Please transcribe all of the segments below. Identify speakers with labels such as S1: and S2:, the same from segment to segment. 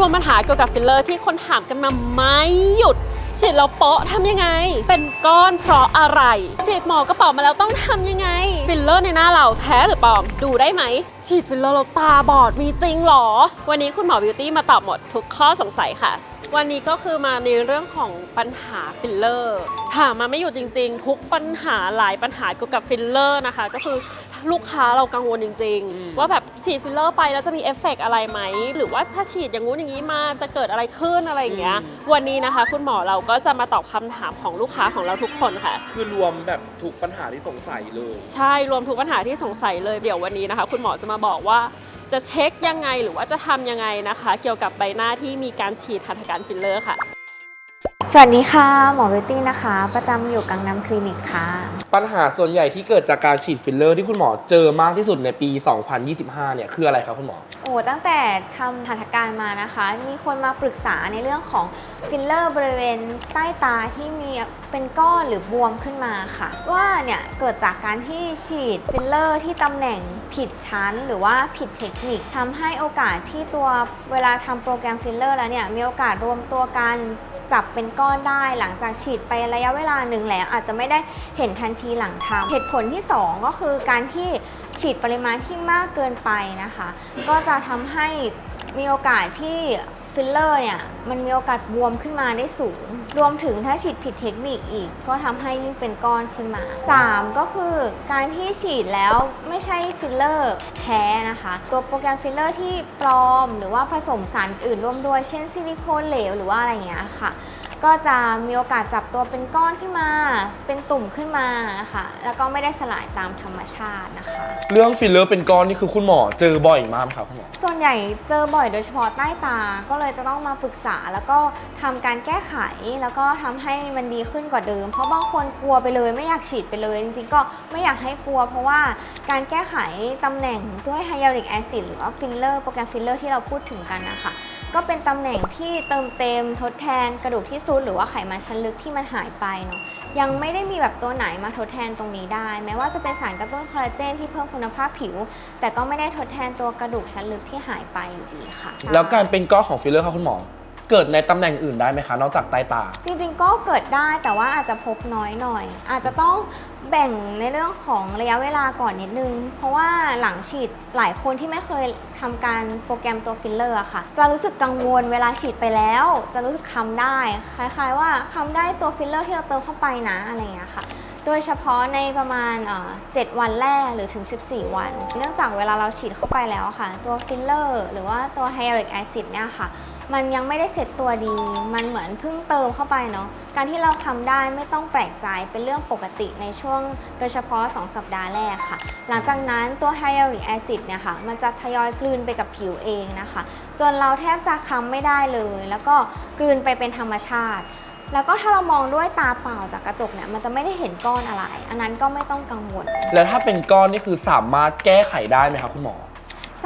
S1: รวมปัญหาเกี่ยวกับฟิลเลอร์ที่คนถามกันมาไม่หยุดฉีดแล้วเปาะทำยังไง เป็นก้อนเพราะอะไร ฉีดหมอกระเป๋ามาแล้วต้องทำยังไง ฟิลเลอร์ในหน้าเราแท้หรือปลอม ดูได้ไหม ฉีดฟิลเลอร์เราตาบอดมีจริงหรอ วันนี้คุณหมอบิวตี้มาตอบหมดทุกข้อสงสัยค่ะ วันนี้ก็คือมาในเรื่องของปัญหาฟิลเลอร์ถามมาไม่อยู่จริง ๆ ทุกปัญหาหลายปัญหาเกี่ยวกับฟิลเลอร์นะคะ ก็คือลูกค้าเรากังวลจริง ๆ ว่าแบบฉีดฟิลเลอร์ไปแล้วจะมีเอฟเฟกต์อะไรไหม หรือว่าถ้าฉีดอย่างงู้นอย่างนี้มาจะเกิดอะไรขึ้นอะไรอย่างเงี้ย วันนี้นะคะ คุณหมอเราก็จะมาตอบคำถามของลูกค้าของเราทุกคนค่ะ
S2: คือรวมแบบทุกปัญหาที่สงสัยเลย
S1: ใช่รวมทุกปัญหาที่สงสัยเลยเดี๋ยววันนี้นะคะ คุณหมอจะมาบอกว่า จะเช็คยังไงหรือว่าจะทำยังไงนะคะ เกี่ยวกับใบหน้าที่มีการฉีดหัตถการฟิลเลอร์ค่ะ
S3: สวัสดีค่ะ หมอเวตตี้นะคะ ประจำอยู่กังน้ำคลินิกค่ะ
S2: ปัญหาส่วนใหญ่ที่เกิดจากการฉีดฟิลเลอร์ที่คุณหมอเจอมากที่สุดในปี 2025 เนี่ยคืออะไรครับคุณหมอ
S3: โอ้ตั้งแต่ทำหัตถการมานะคะ มีคนมาปรึกษาในเรื่องของฟิลเลอร์บริเวณใต้ตาที่มีเป็นก้อนหรือบวมขึ้นมาค่ะ ว่าเนี่ยเกิดจากการที่ฉีดฟิลเลอร์ที่ตำแหน่งผิดชั้น หรือว่าผิดเทคนิคทำให้โอกาสที่ตัวเวลาทำโปรแกรมฟิลเลอร์แล้วเนี่ยมีโอกาสรวมตัวกัน จับเป็นก้อนได้ หลังจากฉีดไประยะเวลาหนึ่งแล้ว อาจจะไม่ได้เห็นทันทีหลังทำเหตุผลที่ 2 ก็คือการที่ฉีดปริมาณที่มากเกินไปนะคะ ก็จะทำให้มีโอกาสที่ ฟิลเลอร์เนี่ย มันมีโอกาสบวมขึ้นมาได้สูง รวมถึงถ้าฉีดผิดเทคนิคอีก ก็ทำให้ยิ่งเป็นก้อนขึ้นมา 3 ก็คือการที่ฉีดแล้วไม่ใช่ฟิลเลอร์แท้นะคะ ตัวโปรแกรมฟิลเลอร์ที่ปลอม หรือว่าผสมสารอื่นร่วมด้วย เช่นซิลิโคนเหลวหรือว่าอะไรอย่างเงี้ยค่ะ ก็จะมีโอกาสจับตัวเป็นก้อนขึ้นมา เป็นตุ่มขึ้นมานะคะแล้วก็ไม่ได้สลายตามธรรมชาตินะคะ
S2: เรื่องฟิลเลอร์เป็นก้อนนี่คือคุณหมอเจอบ่อยมากไหมครับคุณหมอ
S3: ส่วนใหญ่เจอบ่อยโดยเฉพาะใต้ตา ก็เลยจะต้องมาปรึกษาแล้วก็ทำการแก้ไข แล้วก็ทำให้มันดีขึ้นกว่าเดิม เพราะบางคนกลัวไปเลย ไม่อยากฉีดไปเลย จริงๆ ก็ไม่อยากให้กลัว เพราะว่าการแก้ไขตำแหน่งด้วยไฮยาลูริกแอซิดหรือว่าฟิลเลอร์โปรแกรมฟิลเลอร์ที่เราพูดถึงกันนะคะ ก็เป็นตำแหน่งที่เติมเต็มทดแทนกระดูกที่ซุดหรือว่าไขมันชั้นลึกที่มันหายไปเนาะยังไม่ได้มีแบบตัวไหนมาทดแทนตรงนี้ได้ แม้ว่าจะเป็นสารกระตุ้นคอลลาเจนที่เพิ่มคุณภาพผิว แต่ก็ไม่ได้ทดแทนตัวกระดูกชั้นลึกที่หายไปอยู่ดีค่ะ
S2: แล้วการเป็นก้อนของฟิลเลอร์ค่ะคุณหมอ เกิดในตำแหน่งอื่นได้ไหมคะ นอกจากใต้ตา
S3: จริงๆก็เกิดได้แต่ว่าอาจจะพบน้อยหน่อย อาจจะต้องแบ่งในเรื่องของระยะเวลาก่อนนิดนึง เพราะว่าหลังฉีดหลายคนที่ไม่เคยทำการโปรแกรมตัวฟิลเลอร์อะค่ะ จะรู้สึกกังวลเวลาฉีดไปแล้ว จะรู้สึกคำได้ คล้ายๆ ว่าคำได้ตัวฟิลเลอร์ที่เราเติมเข้าไปนะอะไรอย่างเงี้ยค่ะ โดยเฉพาะในประมาณเอ่อ7วันแรกหรือถึง 14 วัน เนื่องจากเวลาเราฉีดเข้าไปแล้วค่ะ ตัวฟิลเลอร์หรือว่าตัวไฮยาลูริกแอซิดเนี่ยค่ะ มันยังไม่ได้เสร็จตัวดี มันเหมือนเพิ่งเติมเข้าไปเนาะ การที่เราทำได้ไม่ต้องแปลกใจเป็นเรื่องปกติในช่วงโดยเฉพาะ 2 สัปดาห์แรกค่ะ หลังจากนั้นตัวไฮยาลูริกแอซิดเนี่ยค่ะ มันจะทยอยกลืนไปกับผิวเองนะคะ จนเราแทบจะคล้ำไม่ได้เลย แล้วก็กลืนไปเป็นธรรมชาติ แล้วก็ถ้าเรามองด้วยตาเปล่าจากกระจกเนี่ย มันจะไม่ได้เห็นก้อนอะไร อันนั้นก็ไม่ต้องกังวล
S2: แล้วถ้าเป็นก้อนนี่คือสามารถแก้ไขได้ไหมครับคุณหมอ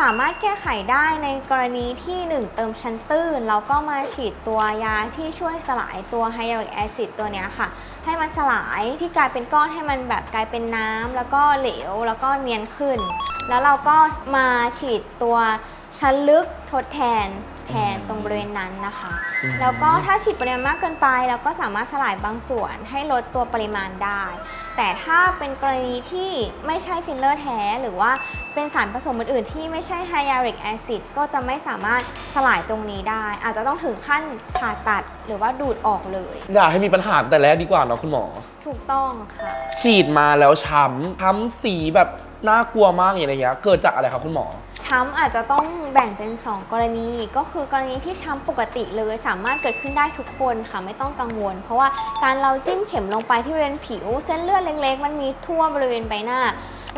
S3: สามารถแก้ไขได้ในกรณีที่ 1 เติมชั้นตื้นแล้วก็มาฉีดตัวยาที่ช่วยสลายตัวไฮยาลูริกแอซิดตัวเนี้ยค่ะ ให้มันสลายที่กลายเป็นก้อนให้มันแบบกลายเป็นน้ำแล้วก็เหลวแล้วก็เนียนขึ้น แล้วเราก็มาฉีดตัวชั้นลึกทดแทนแทนตรงบริเวณนั้นนะคะ
S2: อืม
S3: แล้วก็ถ้าฉีดปริมาณมากเกินไป เราก็สามารถสลายบางส่วนให้ลดตัวปริมาณได้ แต่ถ้าเป็นกรณีที่ไม่ใช่ฟิลเลอร์แท้ หรือว่าเป็นสารผสมอื่นๆ ที่ไม่ใช่ไฮยาลูริกแอซิดก็จะไม่สามารถสลายตรงนี้ได้ อาจจะต้องถึงขั้นผ่าตัดหรือว่าดูดออกเลย
S2: อย่าให้มีปัญหาตั้งแต่แรกดีกว่าเนาะคุณหมอ
S3: ถูกต้องค่ะ
S2: ฉีดมาแล้วช้ำช้ำสีแบบน่ากลัวมากอย่างเงี้ยเกิดจากอะไรครับคุณหมอ
S3: ช้ำอาจจะต้องแบ่งเป็น 2 กรณี ก็คือกรณีที่ช้ำปกติเลยสามารถเกิดขึ้นได้ทุกคนค่ะไม่ต้องกังวล เพราะว่าการเราจิ้มเข็มลงไปที่บริเวณผิว เส้นเลือดเล็กๆ มันมีทั่วบริเวณใบหน้า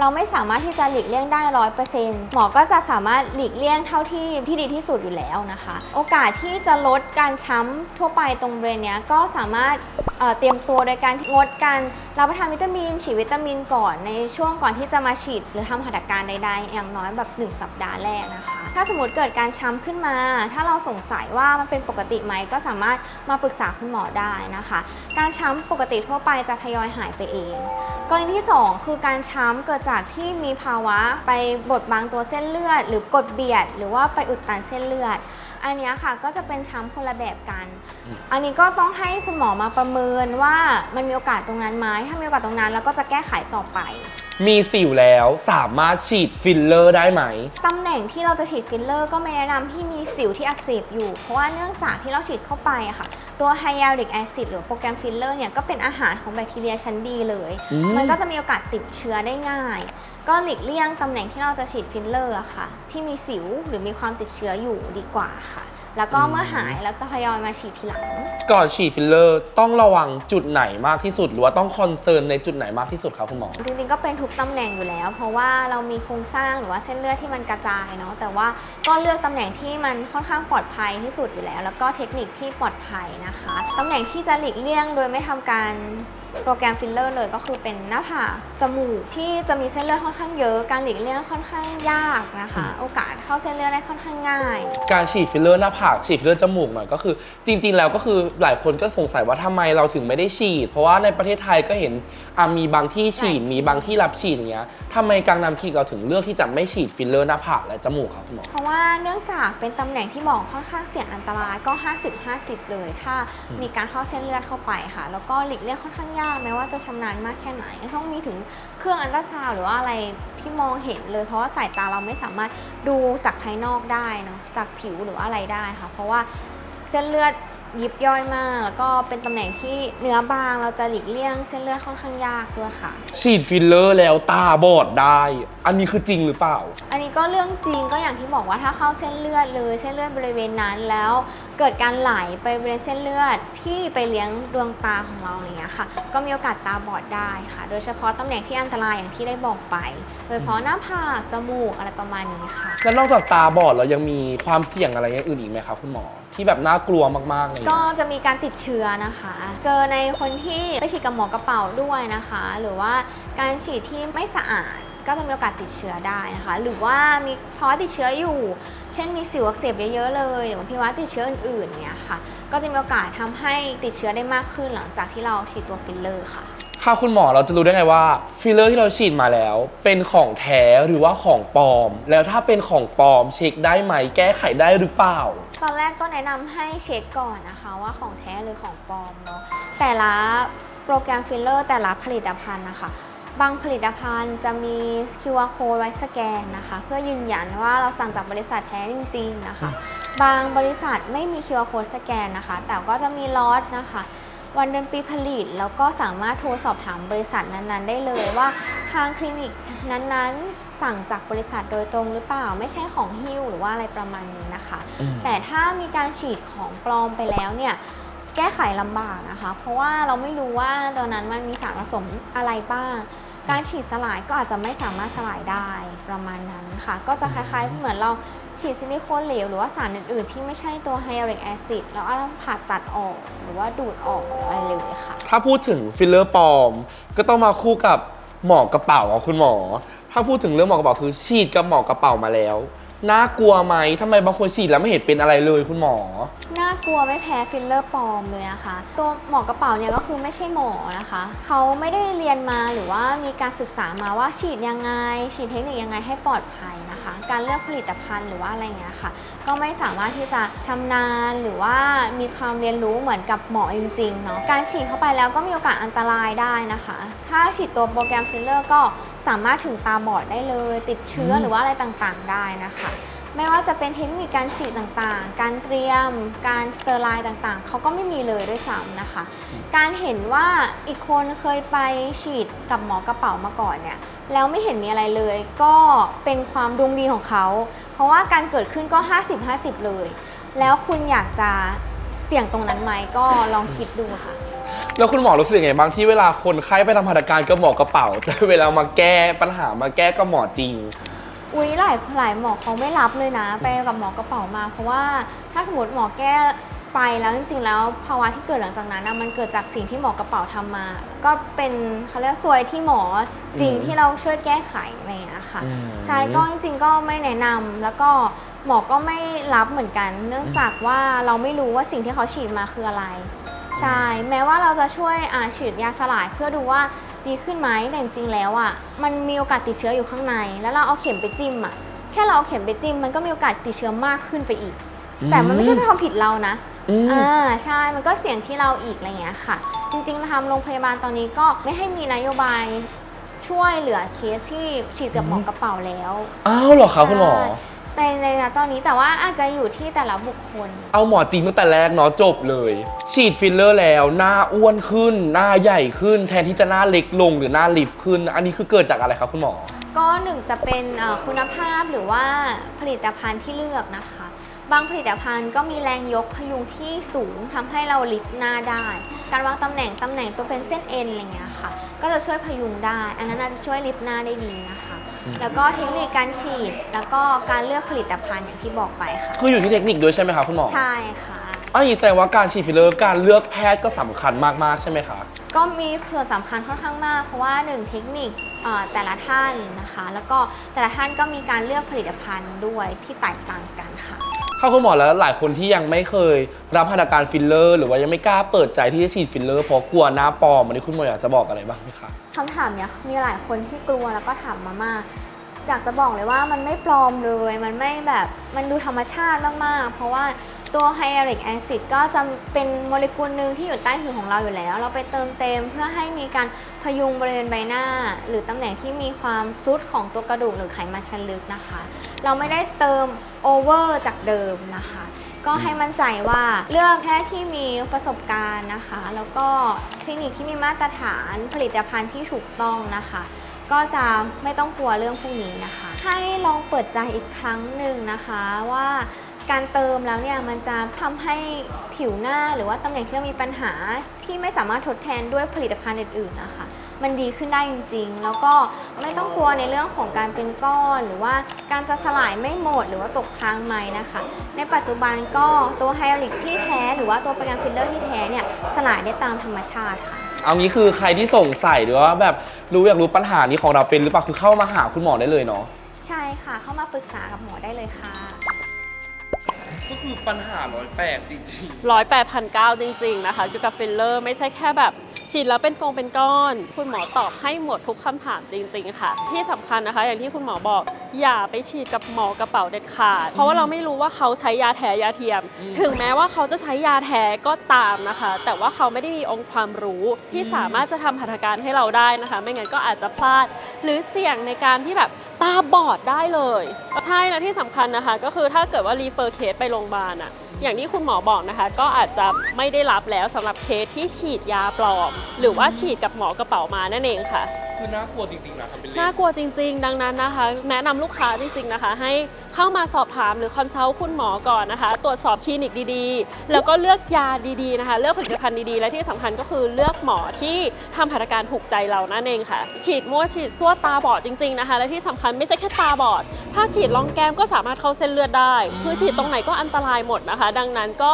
S3: เราไม่สามารถที่จะหลีกเลี่ยงได้ร้อยเปอร์เซ็นต์หมอก็จะสามารถหลีกเลี่ยงเท่าที่ที่ดีที่สุดอยู่แล้วนะคะ โอกาสที่จะลดการช้ำทั่วไปตรงบริเวณนี้ก็สามารถเเตรียมตัวโดยการงดการรับประทานวิตามิน ฉีดวิตามินก่อนในช่วงก่อนที่จะมาฉีด หรือทำหัตถการใดๆ อย่างน้อยแบบ 1 สัปดาห์แรกนะคะ ถ้าสมมติเกิดการช้ำขึ้นมา ถ้าเราสงสัยว่ามันเป็นปกติไหมก็สามารถมาปรึกษาคุณหมอได้นะคะ การช้ำปกติทั่วไปจะทยอยหายไปเอง กรณีที่ 2 คือการช้ำเกิดจากที่มีภาวะไปบดบังตัวเส้นเลือด หรือกดเบียด หรือว่าไปอุดตันเส้นเลือด อันเนี้ยค่ะก็จะเป็นช้ำคนละแบบกัน อันนี้ก็ต้องให้คุณหมอมาประเมินว่ามันมีโอกาสตรงนั้นไหมถ้ามีโอกาสตรงนั้นแล้วก็จะแก้ไขต่อไป
S2: มีสิวแล้วสามารถฉีดฟิลเลอร์ได้ไหม
S3: ตำแหน่งที่เราจะฉีดฟิลเลอร์ก็ไม่แนะนำที่มีสิวที่อักเสบอยู่ เพราะว่าเนื่องจากที่เราฉีดเข้าไปอะค่ะ ตัวไฮยาลูริกแอซิดหรือโปรแกรมฟิลเลอร์เนี่ยก็เป็นอาหารของแบคทีเรียชั้นดีเลย
S2: อืม
S3: มันก็จะมีโอกาสติดเชื้อได้ง่าย ก็หลีกเลี่ยงตำแหน่งที่เราจะฉีดฟิลเลอร์อะค่ะ ที่มีสิวหรือมีความติดเชื้ออยู่ดีกว่าค่ะ แล้วก็เมื่อหายแล้วก็ทยอยมาฉีดทีหลัง
S2: ก่อนฉีดฟิลเลอร์ต้องระวังจุดไหนมากที่สุด หรือว่าต้องคอนเซิร์นในจุดไหนมากที่สุดครับคุณหมอ
S3: จริงๆ ก็เป็นทุกตำแหน่งอยู่แล้ว เพราะว่าเรามีโครงสร้างหรือว่าเส้นเลือดที่มันกระจายเนาะแต่ว่าก็เลือกตำแหน่งที่มันค่อนข้างปลอดภัยที่สุดอยู่แล้ว แล้วก็เทคนิคที่ปลอดภัยนะคะตำแหน่งที่จะหลีกเลี่ยงโดยไม่ทำการ โปรแกรมฟิลเลอร์เลยก็คือเป็นหน้าผากจมูกที่จะมีเส้นเลือดค่อนข้างเยอะ การหลีกเลี่ยงค่อนข้างยากนะคะ โอกาสเข้าเส้นเลือดได้ค่อนข้างง่าย
S2: การฉีดฟิลเลอร์หน้าผากฉีดฟิลเลอร์จมูกหน่อยก็คือ จริง ๆ แล้วก็คือหลายคนก็สงสัยว่าทำไมเราถึงไม่ได้ฉีด เพราะว่าในประเทศไทยก็เห็นอะมีบางที่ฉีด
S3: หลายที่
S2: มีบางที่รับฉีดอย่างเงี้ยทำไมกังนำคลินิกเราถึงเลือกที่จะไม่ฉีดฟิลเลอร์หน้าผากและจมูกครับคุณหมอ
S3: เพราะว่าเนื่องจากเป็นตำแหน่งที่บอกค่อนข้างเสี่ยงอันตรายก็ 50-50 เลย ถ้ามีการเข้าเส้นเลือดเข้าไปค่ะ แล้วก็หลีกเลี่ยงค่อนข้างยากแม้ว่าจะชำนาญมากแค่ไหนต้องมีถึงเครื่องอันตราซาวด์หรือว่าอะไรที่มองเห็นเลย เพราะว่าสายตาเราไม่สามารถดูจากภายนอกได้เนาะจากผิวหรือว่าอะไรได้ค่ะ เพราะว่าเส้นเลือดยิบย่อยมาก แล้วก็เป็นตำแหน่งที่เนื้อบางเราจะหลีกเลี่ยงเส้นเลือดค่อนข้างยากด้วยค่ะ
S2: ฉีดฟิลเลอร์แล้วตาบอดได้ อันนี้คือจริงหรือเปล่า
S3: อันนี้ก็เรื่องจริงก็อย่างที่บอกว่าถ้าเข้าเส้นเลือดเลยเส้นเลือดบริเวณนั้นแล้ว เกิดการไหลไปบริเวณเส้นเลือดที่ไปเลี้ยงดวงตาของเราอย่างเงี้ยค่ะ ก็มีโอกาสตาบอดได้ค่ะ โดยเฉพาะตำแหน่งที่อันตรายอย่างที่ได้บอกไป โดยเฉพาะหน้าผากจมูกอะไรประมาณนี้ค่ะ
S2: แล้วนอกจากตาบอดเรายังมีความเสี่ยงอะไรอย่างอื่นอีกไหมครับคุณหมอ ที่แบบน่ากลัวมากๆเลย
S3: ก็จะมีการติดเชื้อนะคะ เจอในคนที่ไปฉีดกับหมอกระเป๋าด้วยนะคะ หรือว่าการฉีดที่ไม่สะอาดก็จะมีโอกาสติดเชื้อได้นะคะ หรือว่ามีภาวะติดเชื้ออยู่ เช่นมีสิวอักเสบเยอะๆเลยหรือว่าภาวะติดเชื้ออื่นๆเนี่ยค่ะ ก็จะมีโอกาสทำให้ติดเชื้อได้มากขึ้นหลังจากที่เราฉีดตัวฟิลเลอร์ค่ะ
S2: ค่ะคุณหมอเราจะรู้ได้ไงว่าฟิลเลอร์ที่เราฉีดมาแล้ว เป็นของแท้หรือว่าของปลอม แล้วถ้าเป็นของปลอมเช็คได้ไหมแก้ไขได้หรือเปล่า
S3: ตอนแรกก็แนะนำให้เช็คก่อนนะคะว่าของแท้หรือของปลอมเนาะแต่ละโปรแกรมฟิลเลอร์แต่ละผลิตภัณฑ์นะคะ บางผลิตภัณฑ์จะมี QR code ไว้สแกนนะคะ เพื่อยืนยันว่าเราสั่งจากบริษัทแท้จริง ๆ นะคะ บางบริษัทไม่มี QR code สแกนนะคะ แต่ก็จะมีล็อตนะคะ วันเดือนปีผลิต แล้วก็สามารถโทรสอบถามบริษัทนั้นๆ ได้เลยว่าทางคลินิกนั้นๆ สั่งจากบริษัทโดยตรงหรือเปล่า ไม่ใช่ของฮิ้วหรือว่าอะไรประมาณนี้นะคะ
S2: อืม
S3: แต่ถ้ามีการฉีดของปลอมไปแล้วเนี่ยแก้ไขลำบากนะคะ เพราะว่าเราไม่รู้ว่าตอนนั้นมันมีสารผสมอะไรบ้าง การฉีดสลายก็อาจจะไม่สามารถสลายได้ประมาณนั้นค่ะ ก็จะคล้ายๆ เหมือนเราฉีดซิลิโคนเหลวหรือว่าสารอื่นๆ ที่ไม่ใช่ตัวไฮยาลูริกแอซิดแล้วเอาต้องผ่าตัดออกหรือว่าดูดออกอะไรเลยค่ะ
S2: ถ้าพูดถึงฟิลเลอร์ปลอม ก็ต้องมาคู่กับหมอกระเป๋าอะคุณหมอ ถ้าพูดถึงเรื่องหมอกระเป๋าคือฉีดกับหมอกระเป๋ามาแล้ว น่ากลัวไหมทำไมบางคนฉีดแล้วไม่เห็นเป็นอะไรเลยคุณหมอ
S3: น่ากลัวไม่แพ้ฟิลเลอร์ปลอมเลยนะคะ ตัวหมอกระเป๋าเนี่ยก็คือไม่ใช่หมอนะคะ เขาไม่ได้เรียนมาหรือว่ามีการศึกษามาว่าฉีดยังไง ฉีดเทคนิคยังไงให้ปลอดภัยนะคะ การเลือกผลิตภัณฑ์หรือว่าอะไรเงี้ยค่ะ ก็ไม่สามารถที่จะชำนาญหรือว่ามีความเรียนรู้เหมือนกับหมอจริงๆเนาะ การฉีดเข้าไปแล้วก็มีโอกาสอันตรายได้นะคะ ถ้าฉีดตัวโปรแกรมฟิลเลอร์ก็ สามารถถึงตาบอดได้เลย ติดเชื้อหรือว่าอะไรต่างๆ ได้นะคะ ไม่ว่าจะเป็นเทคนิคการฉีดต่างๆ การเตรียม การสเตอร์ไลน์ต่างๆ เขาก็ไม่มีเลยด้วยซ้ำนะคะ การเห็นว่าอีกคนเคยไปฉีดกับหมอกระเป๋ามาก่อนเนี่ยแล้วไม่เห็นมีอะไรเลย ก็เป็นความดวงดีของเขา เพราะว่าการเกิดขึ้นก็ 50-50 เลย แล้วคุณอยากจะเสี่ยงตรงนั้นไหมก็ลองคิดดูค่ะ
S2: แล้วคุณหมอรู้สึกยังไงบ้างที่เวลาคนไข้ไปทำหัตถการกับหมอกระเป๋า แต่เวลามาแก้ปัญหามาแก้กับหมอจริง
S3: อุ้ยหลายหลายหมอเขาไม่รับเลยนะ ไปกับหมอกระเป๋ามา เพราะว่าถ้าสมมติหมอแก้ไปแล้วจริงๆแล้วภาวะที่เกิดหลังจากนั้นนะมันเกิดจากสิ่งที่หมอกระเป๋าทำมา ก็เป็นเขาเรียกซวยที่หมอจริง
S2: อืม
S3: ที่เราช่วยแก้ไขอะไรอย่างเงี้ยค่ะ
S2: อืม
S3: ใช่ก็จริงๆก็ไม่แนะนำแล้วก็หมอก็ไม่รับเหมือนกัน เนื่องจากว่าเราไม่รู้ว่าสิ่งที่เขาฉีดมาคืออะไร ใช่ แม้ว่าเราจะช่วยอาฉีดยาสลายเพื่อดูว่าดีขึ้นไหมแต่จริงๆแล้วอะมันมีโอกาสติดเชื้ออยู่ข้างใน แล้วเราเอาเข็มไปจิ้มอะแค่เราเอาเข็มไปจิ้มมันก็มีโอกาสติดเชื้อมากขึ้นไปอีก แต่มันไม่ใช่เป็นความผิดเรานะ
S2: อืม
S3: อ่าใช่มันก็เสี่ยงที่เราอีกอะไรเงี้ยค่ะ จริงๆทางโรงพยาบาลตอนนี้ก็ไม่ให้มีนโยบายช่วยเหลือเคสที่ฉีดกับหมอกระเป๋าแล้ว
S2: อ้าวเหรอคะคุณหมอ
S3: ใช่ในในณตอนนี้แต่ว่าอาจจะอยู่ที่แต่ละบุคคล
S2: เอาหมอจริงตั้งแต่แรกเนาะจบเลย ฉีดฟิลเลอร์แล้ว หน้าอ้วนขึ้น หน้าใหญ่ขึ้น แทนที่จะหน้าเล็กลงหรือหน้าลิฟต์ขึ้น อันนี้คือเกิดจากอะไรครับคุณหมอ
S3: ก็หนึ่งจะเป็นเอ่อคุณภาพหรือว่าผลิตภัณฑ์ที่เลือกนะคะ บางผลิตภัณฑ์ก็มีแรงยกพยุงที่สูงทำให้เราลิฟต์หน้าได้ การวางตำแหน่งตำแหน่งตัวเป็นเส้นเอ็นอะไรเงี้ยค่ะ ก็จะช่วยพยุงได้ อันนั้นอาจจะช่วยลิฟต์หน้าได้ดีนะคะ แล้วก็เทคนิคการฉีด แล้วก็การเลือกผลิตภัณฑ์อย่างที่บอกไปค่ะ
S2: คืออยู่ที่เทคนิคด้วยใช่ไหมคะคุณหมอ
S3: ใช่ค่ะ
S2: อันนี้แสดงว่าการฉีดฟิลเลอร์การเลือกแพทย์ก็สำคัญมากๆใช่ไหมคะ
S3: ก็มีส่วนสำคัญค่อนข้างมาก เพราะว่าหนึ่งเทคนิคเอ่อแต่ละท่านนะคะ แล้วก็แต่ละท่านก็มีการเลือกผลิตภัณฑ์ด้วยที่แตกต่างกันค่ะ
S2: ถ้าคุณหมอแล้วหลายคนที่ยังไม่เคย รับพันาการฟิลเลอร์ หรือว่ายังไม่กล้าเปิดใจที่จะฉีดฟิลเลอร์เพราะกลัวหน้าปลอมอันนี้คุณหมออยากจะบอกอะไรบ้างไหมคะ
S3: คำถามเนี้ยมีหลายคนที่กลัวแล้วก็ถามมามาก อยากจะบอกเลยว่ามันไม่ปลอมเลย มันไม่แบบมันดูธรรมชาติมากๆ เพราะว่าตัวไฮยาลูริกแอซิดก็จะเป็นโมเลกุลหนึ่งที่อยู่ใต้ผิวของเราอยู่แล้ว เราไปเติมเต็มเพื่อให้มีการพยุงบริเวณใบหน้า หรือตำแหน่งที่มีความซุดของตัวกระดูกหรือไขมันชั้นลึกนะคะ เราไม่ได้เติมโอเวอร์จากเดิมนะคะ ก็ให้มั่นใจว่าเลือกแพทย์ที่มีประสบการณ์นะคะ แล้วก็คลินิกที่มีมาตรฐานผลิตภัณฑ์ที่ถูกต้องนะคะ ก็จะไม่ต้องกลัวเรื่องพวกนี้นะคะ ให้ลองเปิดใจอีกครั้งหนึ่งนะคะว่าการเติมแล้วเนี่ยมันจะทำให้ผิวหน้าหรือว่าตำแหน่งที่มีปัญหาที่ไม่สามารถทดแทนด้วยผลิตภัณฑ์อื่นๆนะคะ มันดีขึ้นได้จริงๆ แล้วก็ไม่ต้องกลัวในเรื่องของการเป็นก้อน หรือว่าการจะสลายไม่หมดหรือว่าตกค้างไหมนะคะ ในปัจจุบันก็ตัวไฮยาลิกที่แท้ หรือว่าตัวประกันฟิลเลอร์ที่แท้เนี่ยสลายได้ตามธรรมชาติค่ะ
S2: เอางี้คือใครที่สงสัยหรือว่าแบบรู้อยากรู้ปัญหานี้ของเราเป็นหรือเปล่าคือเข้ามาหาคุณหมอได้เลยเนาะ
S3: ใช่ค่ะ เข้ามาปรึกษากับหมอได้เลยค่ะ
S2: ก็คือปัญหาร้อยแปดจริง
S1: ร้อยแปดพันเก้าจริง ๆ นะคะเกี่ยวกับฟิลเลอร์ไม่ใช่แค่แบบ ฉีดแล้วเป็นกองเป็นก้อน คุณหมอตอบให้หมดทุกคำถามจริง ๆ ค่ะ ที่สำคัญนะคะ อย่างที่คุณหมอบอก อย่าไปฉีดกับหมอกระเป๋าเด็ดขาด เพราะว่าเราไม่รู้ว่าเขาใช้ยาแท้ยาเทียม ถึงแม้ว่าเขาจะใช้ยาแท้ก็ตามนะคะ แต่ว่าเขาไม่ได้มีองค์ความรู้ที่สามารถจะทำหัตถการให้เราได้นะคะ ไม่งั้นก็อาจจะพลาด หรือเสี่ยงในการที่แบบ ตาบอดได้เลย ใช่และที่สำคัญนะคะ ก็คือถ้าเกิดว่ารีเฟอร์เคสไปโรงพยาบาลอะอย่างที่คุณหมอบอกนะคะ ก็อาจจะไม่ได้รับแล้วสำหรับเคสที่ฉีดยาปลอม หรือว่าฉีดกับหมอกระเป๋ามานั่นเองค่ะ
S2: ๆคือน่ากลัวจริงๆนะทำเป็นเล่น
S1: น่ากลัวจริง ๆ ดังนั้นนะคะ แนะนำลูกค้าจริง ๆนะคะ ให้ เข้ามาสอบถามหรือคอนซัลท์คุณหมอก่อนนะคะ ตรวจสอบคลินิกดีๆ แล้วก็เลือกยาดีๆนะคะ เลือกผลิตภัณฑ์ดีๆ และที่สำคัญก็คือเลือกหมอที่ทำหัตถการถูกใจเรานั่นเองค่ะ ฉีดมั่วฉีดซั่วตาบอดจริงๆนะคะ และที่สำคัญไม่ใช่แค่ตาบอด ถ้าฉีดรองแก้มก็สามารถเข้าเส้นเลือดได้ คือฉีดตรงไหนก็อันตรายหมดนะคะ ดังนั้นก็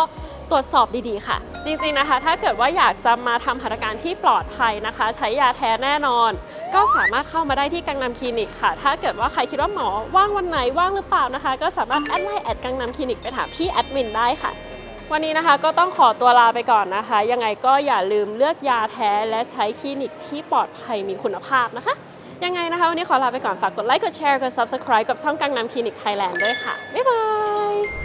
S1: ตรวจสอบดีๆค่ะ จริงๆนะคะ ถ้าเกิดว่าอยากจะมาทำหัตถการที่ปลอดภัยนะคะ ใช้ยาแท้แน่นอน ก็สามารถเข้ามาได้ที่กังนำคลินิกค่ะ ถ้าเกิดว่าใครคิดว่าหมอว่างวันไหนว่างหรือเปล่านะคะ ก็สามารถแอดไลน์แอดกังนำคลินิกไปถามพี่แอดมินได้ค่ะวันนี้นะคะก็ต้องขอตัวลาไปก่อนนะคะ ยังไงก็อย่าลืมเลือกยาแท้และใช้คลินิกที่ปลอดภัยมีคุณภาพนะคะ ยังไงนะคะ วันนี้ขอลาไปก่อนฝากกดไลค์กดแชร์กด subscribe กับช่องกังนำคลินิกไทยแลนด์ด้วยค่ะ บ๊ายบาย